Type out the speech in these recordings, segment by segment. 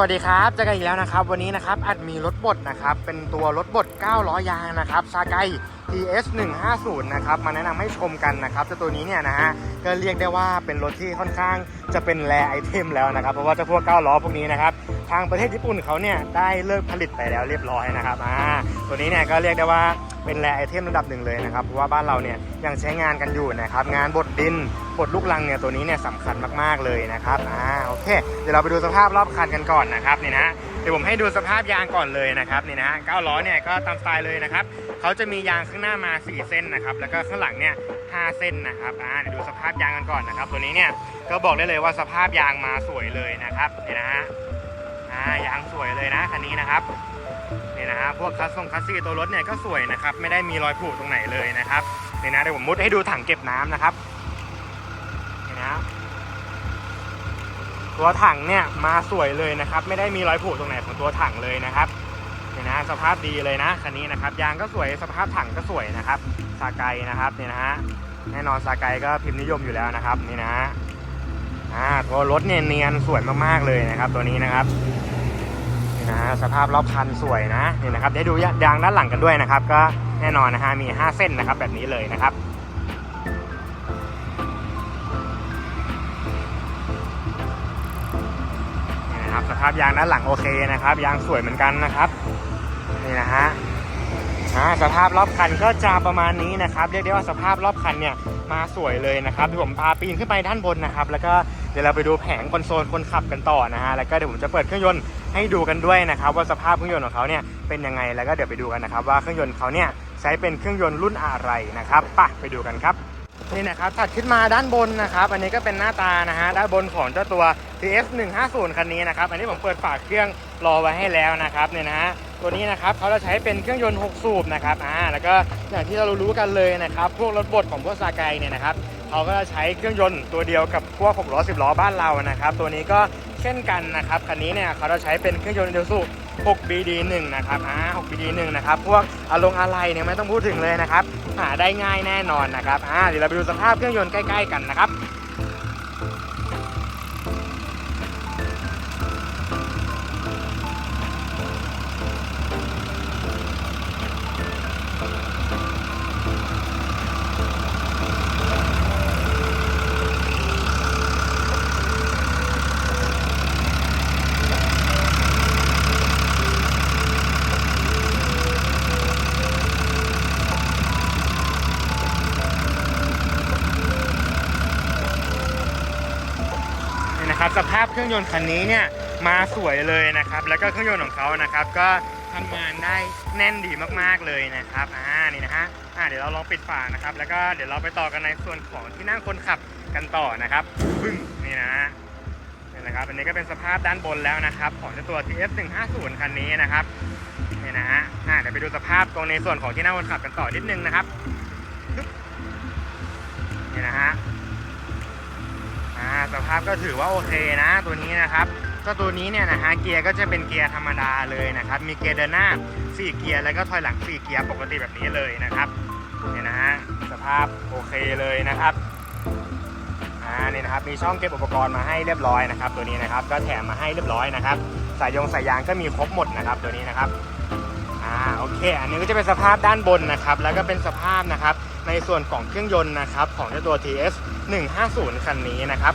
วัสดีครับเจอกันอีกแล้วนะครับ วันนี้นะครับอัดมีรถบดนะครับ เป็นตัวรถบด 9 ล้อยางนะครับซาไก TS 150นะครับ มาแนะนำให้ชมกันนะครับเจ้าตัวนี้เนี่ยนะฮะ ก็เรียกได้ว่าเป็นรถที่ค่อนข้างจะเป็นแรไอเทมแล้วนะครับ เพราะว่าเจ้าพวก 9 ล้อพวกนี้นะครับ ทางประเทศญี่ปุ่นเขาเนี่ยได้เลิกผลิตไปแล้วเรียบร้อยนะครับ อ่า ตัวนี้เนี่ยก็เรียกได้ว่า เป็นแรไอเทมระดับหนึ่งเลยนะครับเพราะว่าบ้านเราเนี่ยยังใช้งานกันอยู่นะครับงานบดดินบดลูกลังเนี่ยตัวนี้เนี่ยสำคัญมากๆเลยนะครับอ่าโอเคเดี๋ยวเราไปดูสภาพรอบคันกันก่อนนะครับนี่นะเดี๋ยวผมให้ดูสภาพยางก่อนเลยนะครับนี่นะฮะ9ล้อเนี่ยก็ตามสไตล์เลยนะครับเขาจะมียางข้างหน้ามา 4 เส้นนะครับแล้วก็ข้างหลังเนี่ย5เส้นนะครับอ่าเดี๋ยวดูสภาพยางกันก่อนนะครับ ตัวนี้เนี่ยก็บอกได้เลยว่าสภาพยางมาสวยเลยนะครับนี่นะฮะอ่ายางสวยเลยนะคันนี้นะครับ นี่นะฮะพวกคัสซงคัสซี่ตัวรถเนี่ยก็สวยนะครับไม่ได้มีรอยผุตรงไหนเลยนะครับนี่นะเดี๋ยวผมมุดให้ดูถังเก็บน้ำนะครับนี่นะตัวถังเนี่ยมาสวยเลยนะครับ ไม่ได้มีรอยผุตรงไหนของตัวถังเลยนะครับนี่นะสภาพดีเลยนะคันนี้นะครับยางก็สวยสภาพถังก็สวยนะครับซาไกนะครับนี่นะฮะแน่นอนซาไกก็พิมพ์นิยมอยู่แล้วนะครับนี่นะฮะอ่าตัวรถเนี่ยเนียนสวยมากๆเลยนะครับ ตัวนี้นะครับ นี่นะฮะสภาพรอบคันสวยนะนี่นะครับได้ดูยางด้านหลังกันด้วยนะครับ ก็แน่นอนนะฮะมี 5 เส้นนะครับแบบนี้เลยนะครับนี่นะครับสภาพยางด้านหลังโอเคนะครับ ยางสวยเหมือนกันนะครับนี่นะฮะสภาพรอบคันก็จะประมาณนี้นะครับ เรียกได้ว่าสภาพรอบคันเนี่ยมาสวยเลยนะครับเดี๋ยวผมพาปีนขึ้นไปด้านบนนะครับ แล้วก็ เดี๋ยวเราไปดูแผงคอนโซลคนขับกันต่อนะฮะแล้วก็เดี๋ยวผมจะเปิดเครื่องยนต์ให้ดูกันด้วยนะครับว่าสภาพเครื่องยนต์ของเขาเนี่ยเป็นยังไงแล้วก็เดี๋ยวไปดูกันนะครับว่าเครื่องยนต์เขาเนี่ยใช้เป็นเครื่องยนต์รุ่นอะไรนะครับไปไปดูกันครับนี่นะครับถัดขึ้นมาด้านบนนะครับ อันนี้ก็เป็นหน้าตานะฮะด้านบนของเจ้าตัว TS 150คันนี้นะครับ อันนี้ผมเปิดฝาเครื่องรอไว้ให้แล้วนะครับเนี่ยนะฮะตัวนี้นะครับเขาจะใช้เป็นเครื่องยนต์ 6 สูบนะครับอ่าแล้วก็อย่างที่เรารู้กันเลยนะครับ พวกรถบดของพวกซาไกเนี่ยนะครับ เขาก็จะใช้เครื่องยนต์ตัวเดียวกับพวก6ล้อ10ล้อบ้านเรานะครับ ตัวนี้ก็เช่นกันนะครับคันนี้เนี่ยเขาจะใช้เป็นเครื่องยนต์เดียวสุ 6BD1 นะครับอ่า 6BD1 นะครับ พวกอารมณ์อะไรเนี่ยไม่ต้องพูดถึงเลยนะครับ หาได้ง่ายแน่นอนนะครับ อ่า เดี๋ยวเราไปดูสภาพเครื่องยนต์ใกล้ ๆ กันนะครับ นะครับสภาพเครื่องยนต์คันนี้เนี่ยมาสวยเลยนะครับ แล้วก็เครื่องยนต์ของเขานะครับ ก็ทำงานได้แน่นดีมากๆเลยนะครับอ่านี่นะฮะอ่าเดี๋ยวเราลองปิดฝานะครับ แล้วก็เดี๋ยวเราไปต่อกันในส่วนของที่นั่งคนขับกันต่อนะครับปึ้งนี่นะฮะนี่นะครับอันนี้ก็เป็นสภาพด้านบนแล้วนะครับ ของเจ้าตัว TS 150คันนี้นะครับนี่นะฮะอ่าเดี๋ยวไปดูสภาพตรงในส่วนของที่นั่งคนขับกันต่อนิดนึงนะครับ อ่าสภาพก็ถือว่าโอเคนะ ตัวนี้นะครับ ก็ตัวนี้เนี่ยนะฮะเกียร์ก็จะเป็นเกียร์ธรรมดาเลยนะครับ มีเกียร์เดินหน้า 4 เกียร์แล้วก็ถอยหลัง 4 เกียร์ปกติแบบนี้เลยนะครับเนี่ยนะฮะสภาพโอเคเลยนะครับอ่านี่นะครับมีช่องเก็บอุปกรณ์มาให้เรียบร้อยนะครับ ตัวนี้นะครับก็แถมมาให้เรียบร้อยนะครับสายยงสายยางก็มีครบหมดนะครับ ตัวนี้นะครับอ่าโอเค อันนี้ก็จะเป็นสภาพด้านบนนะครับ แล้วก็เป็นสภาพนะครับในส่วนของเครื่องยนต์นะครับของเจ้าตัว TS 150 คันนี้นะครับ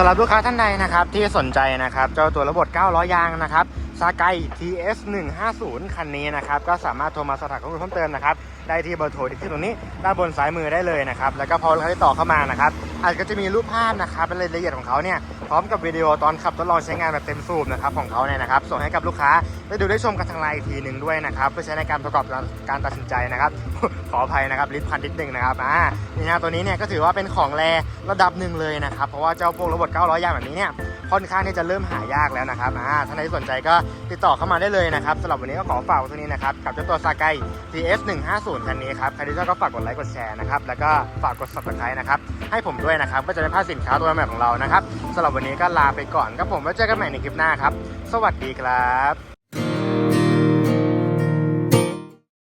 ำหรับลูกค้าท่านใดนะครับที่สนใจนะครับเจ้าตัวระบบ9ล้อยางนะครับซาไก TS 150คันนี้นะครับก็สามารถโทรมาสอบถามข้อมูลเพิ่มเติมนะครับ ได้ที่เบอร์โทรที่ขึ้นตรงนี้ด้านบนซ้ายมือได้เลยนะครับแล้วก็พอลูกค้าติดต่อเข้ามานะครับอาจจะมีรูปภาพนะครับเป็นรายละเอียดของเขาเนี่ยพร้อมกับวิดีโอตอนขับทดลองใช้งานแบบเต็มสูบนะครับของเขาเนี่ยนะครับส่งให้กับลูกค้าได้ดูได้ชมกันทางไลน์อีกทีหนึ่งด้วยนะครับเพื่อใช้ในการประกอบการตัดสินใจนะครับขออภัยนะครับลิ้นพันนิดนึงนะครับอ่านี่นะตัวนี้เนี่ยก็ถือว่าเป็นของแรระดับหนึ่งเลยนะครับเพราะว่าเจ้าพวกระบบ900ยางแบบนี้เนี่ย ค่อนข้างที่จะเริ่มหายากแล้วนะครับอ่าท่านใดที่สนใจก็ติดต่อเข้ามาได้เลยนะครับสำหรับวันนี้ก็ขอฝากไว้เท่านี้นะครับกับเจ้าตัวซาไก TS 150คันนี้ครับใครที่ชอบก็ฝากกดไลค์กดแชร์นะครับแล้วก็ฝากกด subscribe นะครับให้ผมด้วยนะครับก็จะได้พลาดสินค้าตัวใหม่ของเรานะครับสำหรับวันนี้ก็ลาไปก่อนครับผมไว้เจอกันใหม่ในคลิปหน้าครับสวัสดีครับ